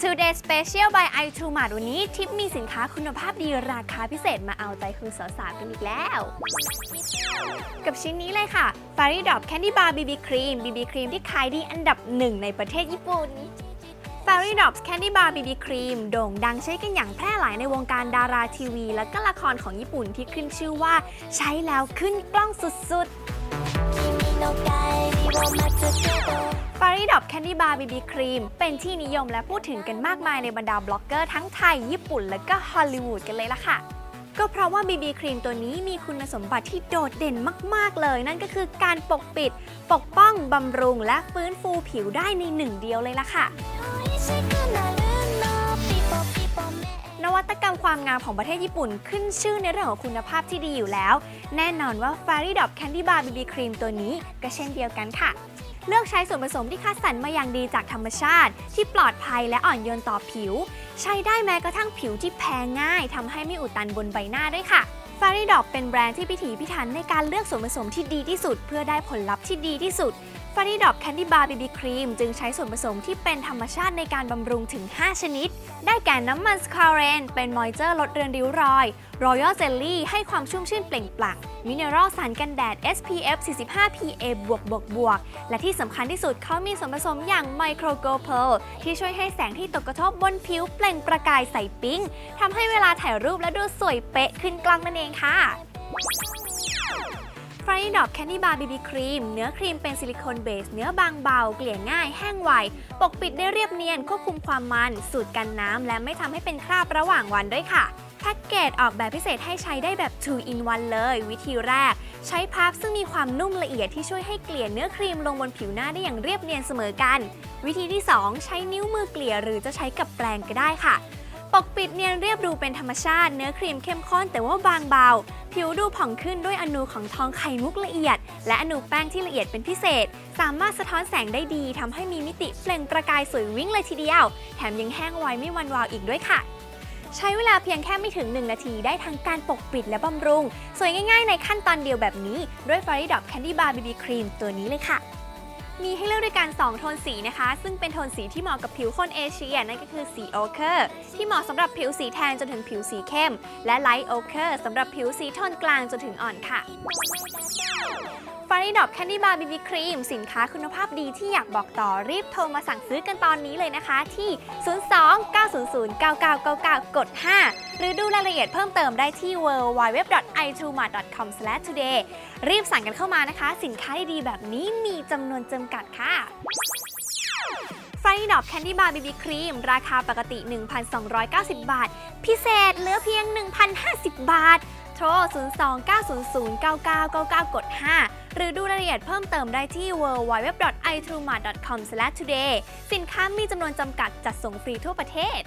Today Special by i t r u m a r t วันนี้ทิปมีสินค้าคุณภาพดีราคาพิเศษมาเอาใจคุณสาวๆกันอีกแล้ว กับชิ้นนี้เลยค่ะ f a r i d o p Candy Bar BB Cream BB Cream ที่ขายดีอันดับหนึ่งในประเทศญี่ปุ่น f a r i d o p Candy Bar BB Cream โด่งดังใช้กันอย่างแพร่หลายในวงการดาราทีวี และก็ละครของญี่ปุ่นที่ขึ้นชื่อว่า ใช้แล้วขึ้นกล้องสุดๆ แคนดี้บาร์บีบีครีมเป็นที่นิยมและพูดถึงกันมากมายในบรรดาบล็อกเกอร์ทั้งไทย ญี่ปุ่น และก็ฮอลลีวูดกันเลยล่ะค่ะ ก็เพราะว่าบีบีครีมตัวนี้มีคุณสมบัติที่โดดเด่นมาก ๆ เลย นั่นก็คือการปกปิด ปกป้อง บำรุง และฟื้นฟูผิวได้ในหนึ่งเดียวเลยล่ะค่ะนวัตกรรมความงามของประเทศญี่ปุ่นขึ้นชื่อในเรื่องของคุณภาพที่ดีอยู่แล้ว แน่นอนว่า f a r i d o p Candy Bar BB Cream ตัวนี้ก็เช่นเดียวกันค่ะ เลือกใช้ส่วนผสมที่คัดสรรมาอย่างดีจากธรรมชาติ ที่ปลอดภัยและอ่อนโยนต่อผิว ใช้ได้แม้กระทั่งผิวที่แพ้ง่ายทำให้ไม่อุดตันบนใบหน้าด้วยค่ะฟาริดอกเป็นแบรนด์ที่พิถีพิถันในการเลือกส่วนผสมที่ดีที่สุด เพื่อได้ผลลัพธ์ที่ดีที่สุด f a r i d o p Candy Bar BB Cream จึงใช้ส่วนผสมที่เป็นธรรมชาติในการบำรุงถึง 5 ชนิด ได้แก่น้ำมันสคาเรน เป็นมอยเจอร์ลดเรือนริ้วรอย Royal Jelly ให้ความชุ่มชื่นเปล่งปลั่ง มิเนอรัลสารกันแดด SPF 45 PA บวกบวกบวก และที่สำคัญที่สุดเขามีส่วนผสมอย่างไมโครโกลเพลที่ช่วยให้แสงที่ตกกระทบบนผิวเปล่งประกายใสปิ๊งทำให้เวลาถ่ายรูปและดูสวยเป๊ะขึ้นกล้องนั่นเองค่ะ ฟรายดอกแคนดี้บาร์บีบีครีม เนื้อครีมเป็นซิลิโคนเบส เนื้อบางเบา เกลี่ยง่าย แห้งไว ปกปิดได้เรียบเนียน ควบคุมความมัน สูตรกันน้ำ และไม่ทำให้เป็นคราบระหว่างวันด้วยค่ะ แพ็กเกจออกแบบพิเศษให้ใช้ได้แบบ 2 in 1 เลย วิธีแรก ใช้พับซึ่งมีความนุ่มละเอียดที่ช่วยให้เกลี่ยเนื้อครีมลงบนผิวหน้าได้อย่างเรียบเนียนเสมอกัน วิธีที่ 2 ใช้นิ้วมือเกลี่ยหรือจะใช้กับแปรงก็ได้ค่ะ ปกปิดเนียนเรียบดูเป็นธรรมชาติ เนื้อครีมเข้มข้นแต่ว่าบางเบา ผิวดูผ่องขึ้นด้วยอนูของทองไข่มุกละเอียด และอนูแป้งที่ละเอียดเป็นพิเศษ สามารถสะท้อนแสงได้ดีทำให้มีมิติเปล่งประกายสวยวิ่งเลยทีเดียว แถมยังแห้งไวไม่วันวาวอีกด้วยค่ะ ใช้เวลาเพียงแค่ไม่ถึง 1 นาทีได้ทั้งการปกปิดและบำรุง สวยง่ายๆ ในขั้นตอนเดียวแบบนี้ ด้วย f a r i d o p Candy Bar BB Cream ตัวนี้เลยค่ะ มีให้เลือกด้วยกัน 2 โทนสีนะคะ ซึ่งเป็นโทนสีที่เหมาะกับผิวคนเอเชียนั่นก็คือสีโอเคอร์ที่เหมาะสำหรับผิวสีแทนจนถึงผิวสีเข้ม และไลท์โอเคอร์สำหรับผิวสีโทนกลางจนถึงอ่อนค่ะ ฟาริดอกแคนดี้บาร์บีบีครีมสินค้าคุณภาพดีที่อยากบอกต่อรีบโทรมาสั่งซื้อกันตอนนี้เลยนะคะ ที่ 02-900-9999 กด 5 หรือดูรายละเอียดเพิ่มเติมได้ที่ www.itumart.com/today รีบสั่งกันเข้ามานะคะ สินค้าดีๆแบบนี้มีจำนวนจำกัดค่ะฟรายดอกแคนดี้บาร์บีบีครีม ราคาปกติ 1,290 บาท พิเศษเหลือเพียง 1,050 บาท โทร 029009999 กด 5 หรือดูรายละเอียดเพิ่มเติมได้ที่ www.itrumart.com/today สินค้ามีจำนวนจำกัดจัดส่งฟรีทั่วประเทศ